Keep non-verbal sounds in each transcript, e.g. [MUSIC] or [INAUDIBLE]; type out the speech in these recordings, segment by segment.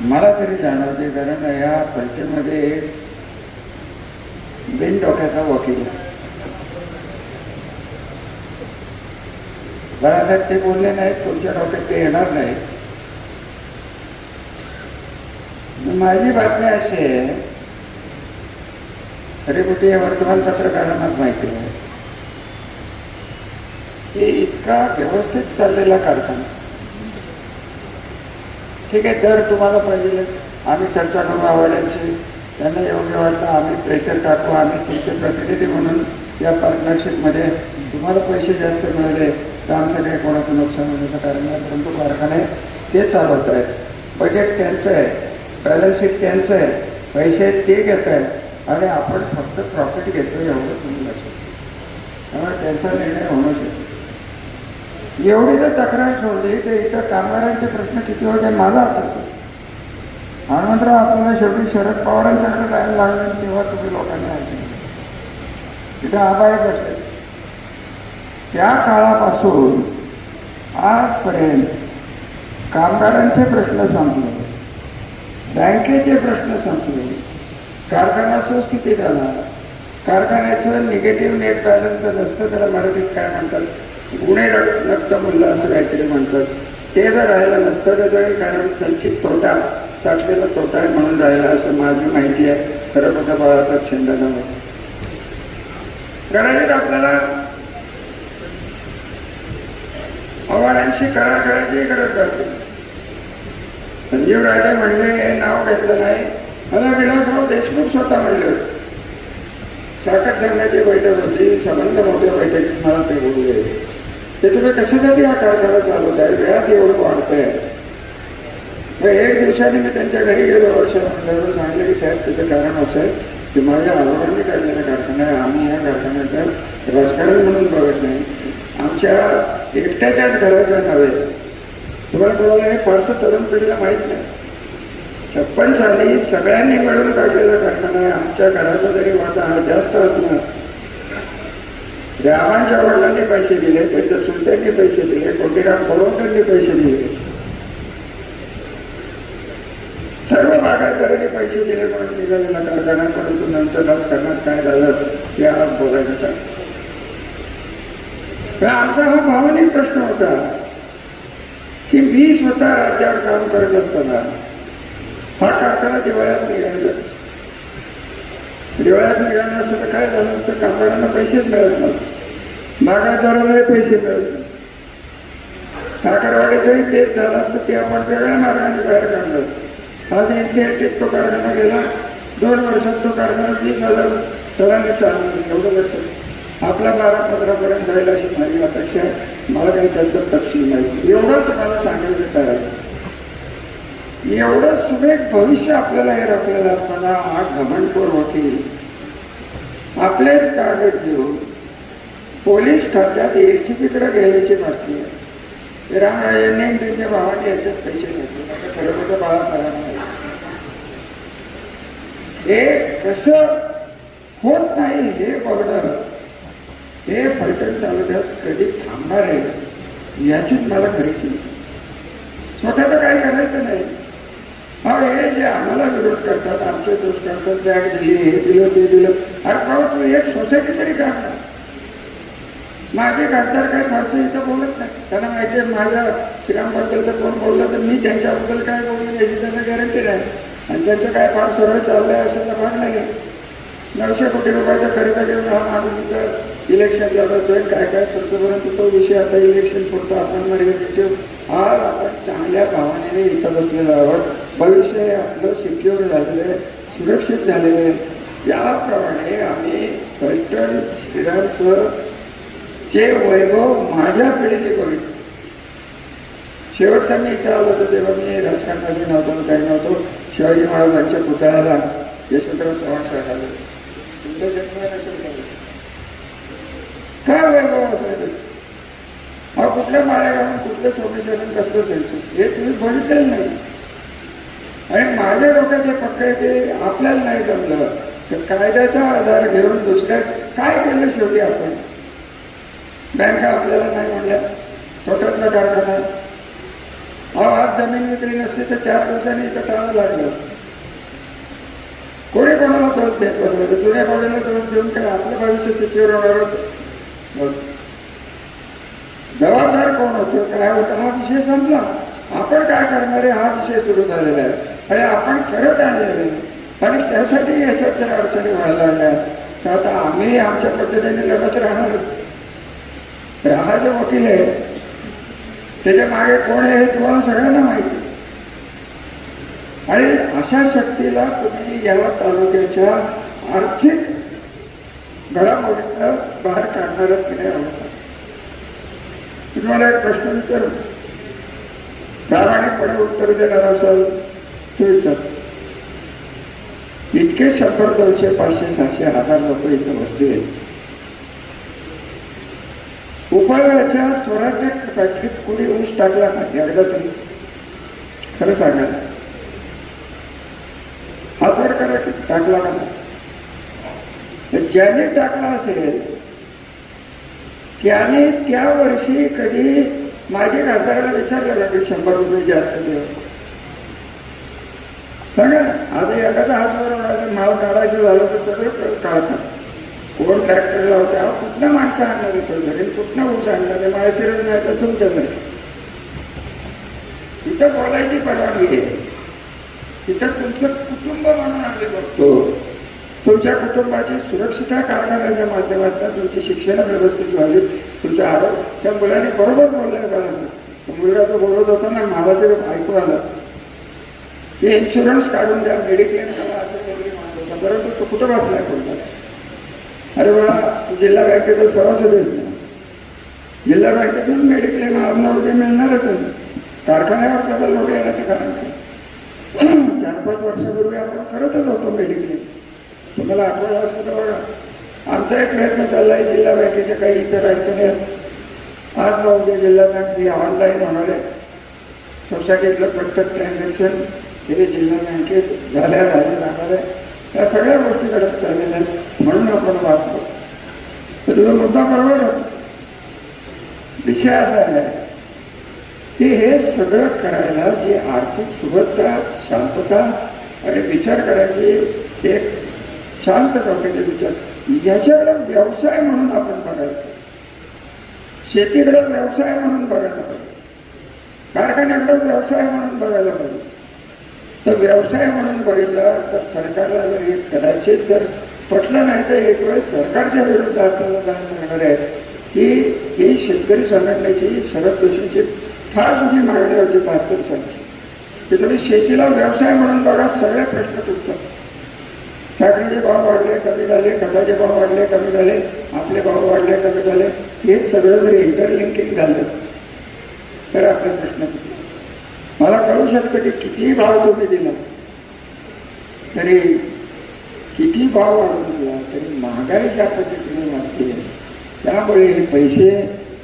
मला तरी जाणवते कारण या परीक्षेमध्ये बिन डोक्याचा वकील आहे. बाळासाहेब ते बोलले नाहीत तुमच्या डोक्यात ते येणार नाही माझी बातमी अशी आहे तरी कुठे या वर्तमानपत्रकारांनाच माहिती आहे की इतका व्यवस्थित चाललेला कारखाना. ठीक आहे दर तुम्हाला पाहिजे. आम्ही चर्चा करू आवाड्यांची त्यांना योग्य वाटतं आम्ही प्रेशर टाकू आम्ही तुमचे प्रतिनिधी म्हणून या पार्टनरशिपमध्ये तुम्हाला पैसे जास्त मिळाले तर आमचं काही कोणाचं नुकसान होण्याचं कारण नाही परंतु कारखाने ते चालवत आहेत. बजेट त्यांचं आहे बॅलन्सशीट त्यांचं आहे पैसे ते घेत आहेत आणि आपण फक्त प्रॉफिट घेतो एवढं तुम्ही लक्षात त्यामुळे त्यांचा निर्णय होणं शकतो एवढी जर तक्रार ठेवली तर इथं कामगारांचे प्रश्न किती होते माझा होतो हनुमंतराव आपल्याला शेवटी शरद पवारांच्याकडे जायला लागलं तेव्हा तुम्ही लोकांनी ऐकलं. तिथं आबाई बसले त्या काळापासून आजपर्यंत कामगारांचे प्रश्न संपले. बँकेचे प्रश्न संपले. कारखाना सुस्थिती झाला कारखान्याचं निगेटिव्ह नेट बॅलन्स नसतं त्याला मराठीत काय म्हणतात? गुन्हे रक्त मूल्य असं काहीतरी म्हणतात. ते जर राहिलं नसतं त्याचं कारण संचित तोटा साठलेला तोटा आहे म्हणून राहिला असं माझी माहिती आहे. खरं मोठ्या बाळाचा छंद नव्हे कदाचित आपल्याला आव्हाडांशी करार करायची गरज असेल संजीव राजे म्हणले हे नाव घेतलं नाही. मला विलासराव देशमुख स्वतः म्हणले होते. शाखा संघाची बैठक होती संबंध मोठ्या बैठकीत मला ते बोलले. ते तुम्ही कशासाठी हा कारखाना चालवत आहे वेळात एवढं वाढतंय. मग एक दिवसाने मी त्यांच्या घरी गेलो. वर्ष म्हणल्यावर सांगितलं की साहेब त्याचं कारण असं आहे की माझ्या आजोबांनी काढलेला कारखाना आहे. आम्ही या कारखान्याचं राजकारण म्हणून बघत नाही. आमच्या एकट्याच्याच घराच्या नव्हे तुम्हाला कोणाला हे फारसं तरुण पिढीला माहीत नाही. छप्पन साली सगळ्यांनी मिळून काढलेला कारखाना आहे. आमच्या घराचा जरी वाटा हा जास्त असणार रामांच्या वडिलांनी पैसे दिले त्याच्या सुलट्यांनी पैसे दिले कोटीराम कोळवकरांनी पैसे दिले. सर्व बागायतदारांनी पैसे दिले म्हणून निघालेला कारखाना परंतु नंतर राजकारणात काय झालं ते आज बोलायचं काय? आमचा हा भावनिक प्रश्न होता की मी स्वतः राज्यावर काम करत असताना हा कारखाना दिवाळ्यात निघायचा. दिवाळ्यात निघालं असं तर काय झालं असतं? कामगारांना पैसेच मिळत नव्हते. बागायतदारालाही पैसे मिळत नव्हते तेच झालं असतं ते आपण वेगळ्या मार्गाने बाहेर काढलं. आज एनसीआरटीत तो कारखाना गेला दोन वर्षात तो कारखाना वीस हजार दराने चालणार एवढं वर्ष. आपला बारा पंधरापर्यंत जाईल अशी माझी अपेक्षा आहे. मला काही त्याचं तपशील नाही. एवढं तुम्हाला सांगायचं काय एवढं सुरेख भविष्य आपल्याला हे रचलेलं असताना हा घमंडपूर होती आपलेच कागद घेऊन पोलीस खात्यात एसीपीकडे गेल्याची बातमी आहे. रामायणने त्यांच्या भावाने याच्यात पैसे घेतले. आता खरं मोठं बाळा करा हे कसं होत नाही हे बघणं हे फलटण तालुक्यात कधी थांबणार आहे याचीच मला खरी चिंता तर काही करायचं नाही. अहो हे जे आम्हाला विरोध करतात आमचे दोष करतात बॅग दिली हे दिलं ते दिलं. अरे भाऊ तू एक सोसायटी तरी काढणार माझे खासदार काही फारसं इथं बोलत नाही. त्यांना माहिती आहे माझ्या श्रीरामबद्दल जर कोण बोललं तर मी त्यांच्याबद्दल काय बोललो याची त्यांना गॅरंटी नाही. आणि त्यांचं काय फार सरळ आहे असं तर भाग नाही नऊशे कोटी रुपयाचा खर्च घेऊन हा माणूस इथं इलेक्शन लढवतोय. काय काय करतो परंतु तो विषय आता इलेक्शन पुरतो आपण मर्यादित ठेवू आज आपण चांगल्या भावनेने इथं बसलेलो आहोत. भविष्य हे आपलं सिक्युअर झालेलं आहे सुरक्षित झालेलं आहे. याप्रमाणे आम्ही पर्यटन श्रीरामचं जे वैभव माझ्या पिढीने बघितलं शेवटचा मी इथं आलो होतो तेव्हा मी राजकारणामध्ये नव्हतो काही नव्हतो शिवाजी महाराजांच्या पुतळ्याला यशवंतराव चव्हाण साहेब आले. तुमचा जन्म नसेल काय वैभव असायचं? हा कुठल्या माळ्या घालून कुठलं सोमेश्वरण कसलं जायचं? हे तुम्ही बघितलेलं नाही. आणि माझ्या डोक्यात जे पक्क आहे ते आपल्याला नाही जमलं. तर कायद्याचा आधार घेऊन दुसऱ्या काय केलं शेवटी आपण? बँका आपल्याला नाही म्हणल्या. छोट्यातला कारखाना अहो आज जमीन विक्री नसती तर चार दिवसांनी इथं टाळा लागलं. कोणी कोणाला दोष देत बसलं? जुन्या बाजूला दोष देऊन काय आपलं भविष्य सिक्युअर होणार होतं. जबाबदार कोण होतो? काय होतं हा विषय संपला. आपण काय करणार आहे? हा विषय सुरू झालेला आहे. आणि आपण करत आणलेलं आहे. आणि त्यासाठी याच्यात जर अडचणी व्हायला लागल्या. तर आता आम्ही आमच्या पद्धतीने लढत राहणारच. तर हा वकील आहे त्याच्यामागे कोण आहे हे तुम्हाला सगळ्यांना माहिती. आणि अशा शक्तीला तुम्ही या तालुक्याच्या आर्थिक घडामोडीतनं बाहेर काढणारच तिने नाही आवडतात तुम्हाला एक प्रश्न विचारू. प्रामाणिकपणे उत्तर देणार असाल ते विचार. इतके शंभर दोनशे पाचशे सहाशे हजार लोक इथं बसले उपयोगाच्या स्वराज्य फॅक्टरीत कुणी ऊस टाकला नाही एकदा तरी. खरं सांगायला. हातवर करा टाकला का नाही? ज्याने टाकला असेल त्याने त्या वर्षी कधी माझ्या खासदाराला विचारलं की शंभर रुपये जास्त देऊ सांगा ना. आता एखादा हातवर माल काढायचं झालं तर सगळं काढतात कोण ट्रॅक्टर होत्या कुठल्या कुठनं माणसं आणणार आहे घरी कुठनं ऊस आणणार? आहे माळशिरच नाही तर तुमच्याकडे तिथं बोलायची परवानगी आहे तिथं तुमचं कुटुंब म्हणून आम्ही बघतो. तुमच्या कुटुंबाची सुरक्षितता कारणाच्या माध्यमातून तुमची शिक्षण व्यवस्थित व्हावी तुमच्या आरोग्य त्या मुलाने बरोबर बोललाय मला मुलगा तो बोलत होता ना मला ते ऐकू आलं. की इन्शुरन्स काढून द्या मेडिक्लेम करा असं वगैरे म्हणत होता परंतु तो कुठं बसलाय? कोणता अरे बाळा तू जिल्हा बँकेचा सभासदच ना जिल्हा बँकेतून मेडिक्लेम आम्हाला रुपये मिळणारच आहे कारखान्यावर त्याचा लोड येण्याचं कारण काय? [CLEARS THROAT] चार पाच वर्षापूर्वी आपण करतच होतो मेडिक्लेम तुम्हाला आठवण असतं तर बघा. आमचा एक प्रयत्न चालला आहे जिल्हा बँकेच्या काही इतर अडचणी आहेत. आज ना उद्या जिल्हा बँक ही ऑनलाईन होणार आहे. सोसायटीतलं प्रत्येक ट्रान्झॅक्शन हे जिल्हा बँकेत झाल्या झाल्या जाणार आहे. या सगळ्या गोष्टी घडत चाललेल्या आहेत. म्हणून आपण वाचतो. तर तुझा मुद्दा बरोबर होता विषय असा आहे. की हे सगळं करायला जी आर्थिक सुभद्रा शांतता आणि विचार करायची एक शांत डोक्याचे विचार याच्याकडे व्यवसाय म्हणून आपण बघायचं. शेतीकडे व्यवसाय म्हणून बघायला पाहिजे. कारखान्याकडे व्यवसाय म्हणून बघायला पाहिजे. तर व्यवसाय म्हणून बघितला तर सरकारला जर हे कदाचित जर पटलं नाही तर एक वेळ सरकारच्या विरुद्ध आपल्याला आहे की ही शेतकरी संघटनेची शरद जोशींची फार मोठी मागणी होती बहात्तर सालची. की तुम्ही शेतीला व्यवसाय म्हणून बघा सगळे प्रश्न तुटतात. साखरेचे भाव वाढले कमी झाले खताचे भाव वाढले कमी झाले आपले भाव वाढले कमी झाले. हे सगळं जर इंटरलिंकिंग झालं तर आपले प्रश्न मला कळू शकतं की किती भाव तुम्ही दिला. तरी किती भाव वाढून दिला तरी महागाई ज्या पद्धतीने वाढते त्यामुळे हे पैसे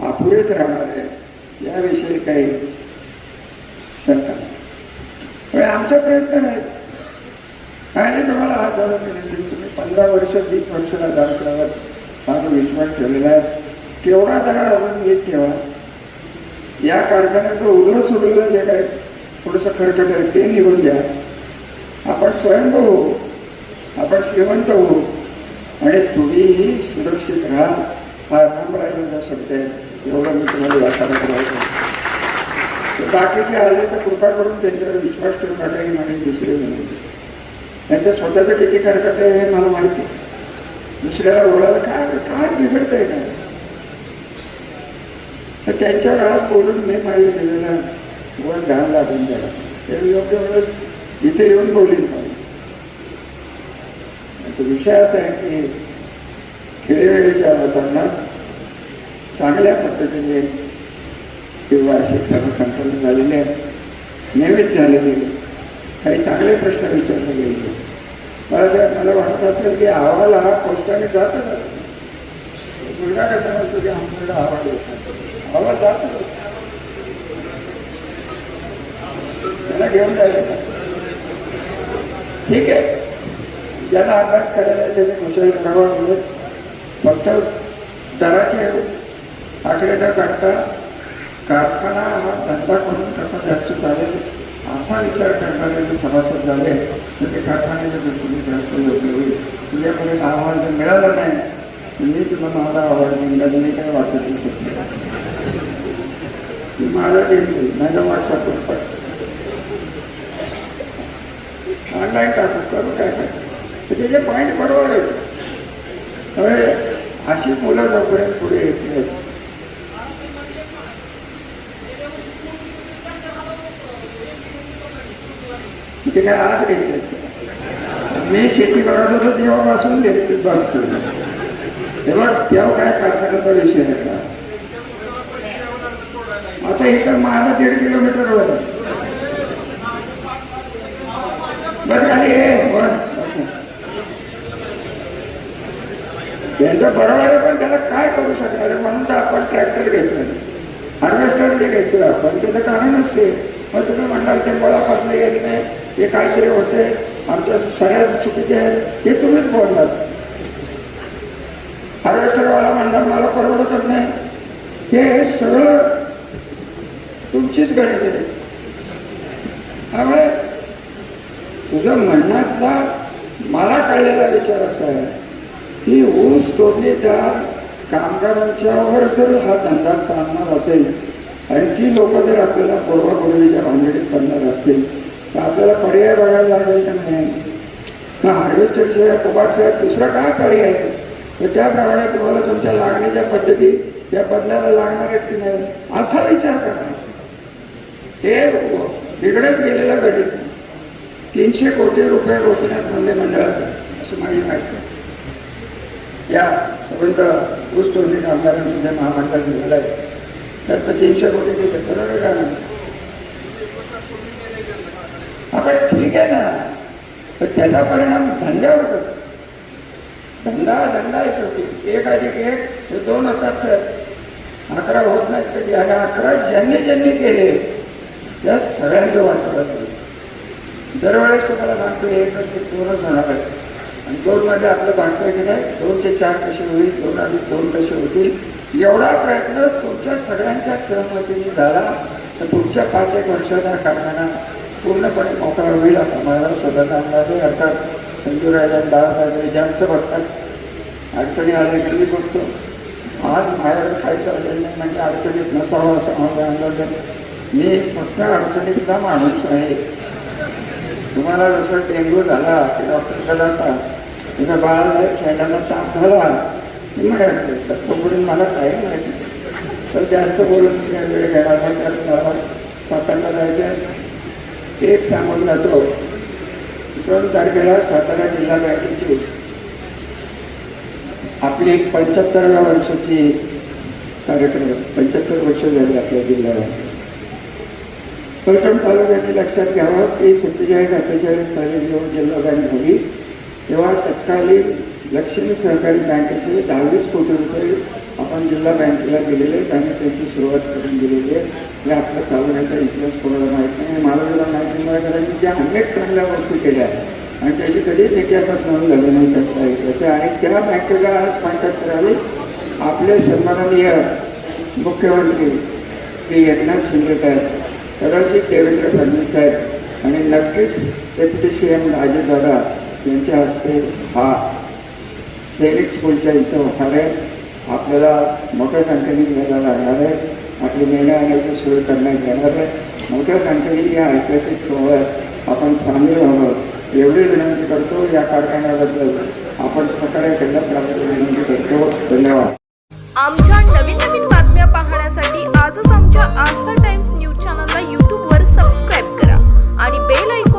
अपुरेच राहणार आहे याविषयी काही शंका नाही. पण आमचा प्रयत्न नाही. आणि तुम्हाला हात धरून विनंती तुम्ही पंधरा वर्ष वीस वर्षाला राजकारणावर माझा विश्वास ठेवलेला आहे. तेवढा जरा अजून घेत ठेवा. या कारखान्याचं उरलं सुरलं जे काय थोडंसं खरकट आहे ते निघून द्या आपण स्वयंभू हो आपण श्रीमंत होऊ. आणि तुम्हीही सुरक्षित राहा. हा रामराजांचा शब्द आहे. एवढं मी तुम्हाला या करायचो बाकीचे आले तर कृपा करून त्यांच्यावर विश्वास ठेवून नका ही दुसरे म्हणून. त्यांचं स्वतःचं किती खरकट आहे हे मला माहिती आहे. दुसऱ्याला ओळायला काय काय बिघडतंय काय? तर त्यांच्यावर आज बोलून मी माझ्या दिलेला वर घाण लागून द्यायला ते योग्य वेळेस इथे येऊन बोलली पाहिजे विषय असा आहे की खेळेवेळेच्या लोकांना चांगल्या पद्धतीने किंवा शिक्षण संकलन संपन्न झालेले आहे नियमित झालेले काही चांगले प्रश्न विचारले गेले. मला जर मला वाटत असेल की अहवाल हा पोस्टाने जातच मुलगा कसा म्हणतो की आमच्याकडे अहवाल येतात? अहवाल जातच त्यांना घेऊन जायला ठीक आहे. ज्यांना अभ्यास करायला त्यांनी त्याने कुशल करावा म्हणजे फक्त दराचे आकडे न काढता कारखाना हा धंदा करून कसा जास्त चालेल. असा विस्तार कारखान्याचे सभासद झाले तर ते कारखान्याच्या दृष्टीने जास्त योग्य होईल. तुझ्यापर्यंत अहवाल जर मिळाला नाही तर मी तुला माझा अहवाल देईन मी काय वाचत शकते माझा देईल माझा ऑनलाईन टाकू करू काय काय? त्याचे पॉईंट बरोबर आहे त्यामुळे अशी मुलं जोपर्यंत पुढे येत नाहीत ते काय आज घेतले मी शेती करत होतो तेव्हापासून घ्यायचं बघतो तेव्हा तेव्हा काय कारखान्याचा विषय आहे का आता इथं मला दीड किलोमीटर वर आहे. बस त्यांचं बरोबर आहे पण त्याला काय करू शकणार म्हणून तर आपण ट्रॅक्टर घेतलं हार्वेस्टर जे घेतलं आपण त्याचं कारण असते मग तुम्ही म्हणणार ते मुळापासून येत नाही हे काहीतरी होते. आमच्या सगळ्या चुकीचे आहेत हे तुम्हीच बोलणार. हार्वेस्टरवाला म्हणणार मला परवडतच नाही. हे सगळं तुमचीच गणित आहे. त्यामुळे तुझ्या म्हणण्यातला मला कळलेला विचार असा आहे की ऊस तोडणीच्या कामगारांच्यावर जर हा धंदा चालणार असेल आणि ती लोक जर आपल्याला पूर्वपूर्वीच्या भानगडीत करणार असतील तर आपल्याला पर्याय बघायला लागेल का नाही? मग हार्वेस्टरशिवाय साहेब दुसरा काय पर्याय आहे? तर त्याप्रमाणे तुम्हाला तुमच्या लागण्याच्या पद्धती त्या बदलायला लागणार आहेत की नाही? असा विचार करा. हे तिकडेच गेलेलं गणित. तीनशे कोटी रुपये गोपीनाथ मुंडे मंडळात अशी मागणी माहिती या संबंध ऊस तोडणी कामगारांचं जे महामंडळ झालेलं आहे त्यात तर तीनशे कोटी दिले बरोबर आता ठीक आहे ना तर त्याचा परिणाम धंद्यावर कसा धंदा धंदा आहे शेवटी. एक अधिक एक हे दोन होतात सर. अकरा होत नाहीत कधी आणि अकरा ज्यांनी ज्यांनी केले त्या सगळ्यांचं वाटतं दरवेळेस तुम्हाला सांगतो एक ते दोनच होणार आहे. आणि दोनमध्ये आपलं भागतं की नाही दोनचे चार कसे होईल दोन अधिक दोन कसे होतील एवढा प्रयत्न तुमच्या सगळ्यांच्या सहमतीने झाला तर पुढच्या पाच एक वर्षाच्या हा पूर्णपणे मोकळा होईल आता मला स्वतः अंदाजे अर्थात संजू बाळासाहेब जास्त बघतात. अडचणी आल्या की मी बघतो. आज माझ्याकडे खायचं चाललेलं नाही म्हणजे अडचणीत नसावं असं माझं अंदाज आहे. मी फक्त अडचणीतला माणूस आहे. तुम्हाला जसं डेंग्यू झाला की डॉक्टरकडे जाता तुझ्या बाळाला शेंडाला ताप झाला. की म्हणायचं तत्पूर्वी मला काही माहिती तर जास्त बोलून वेळ घ्यायला सातारला जायचं आहे. एक सांगून जातो. दोन तारखेला सातारा जिल्हा बँकेची आपली पंच्याहत्तराव्या वर्षाची कार्यक्रम पंच्याहत्तर वर्ष झाली आपल्या जिल्ह्याला. फलटण तालुक्याने लक्षात घ्यावं की सत्तेचाळीस अठ्ठेचाळीस साली जेव्हा जिल्हा बँक झाली तेव्हा तत्कालीन लक्ष्मी सहकारी बँकेचे दहावीस कोटी रुपये आपण जिल्हा बँकेला दिलेले आहेत आणि त्याची सुरुवात करून दिलेली आहे. हे आपल्या तालुक्याचा इतिहास कोणाला माहीत नाही मला जरा माहिती मला की ज्या अनेक चांगल्या वस्तू केल्या आणि त्याची कधीच इतिहासात नोंद झाली नाही त्याचा इतिहास आणि त्या बँकेला आज पंच्याहत्तर आली. आपले सन्माननीय मुख्यमंत्री श्री एकनाथ शिंदे साहेब कदाचित देवेंद्र फडणवीस साहेब आणि नक्कीच डेप्युटी सी एम अजितदादा यांच्या हस्ते हा सैनिक स्कूलच्या इथं होणार आहे. आपल्याला मोठ्या संख्येने घ्यायला लागणार आहे. आपली निर्णय आणायची सुरू करण्यात येणार आहे. मोठ्या संख्येने या ऐतिहासिक सोहळ्यात आपण सामील व्हावं एवढी विनंती करतो. या कारखान्याबद्दल आपण सहकार्य करण्यात विनंती करतो. धन्यवाद. आमच्या नवीन नवीन बातम्या पाहण्यासाठी आजच आमच्या आस्था are you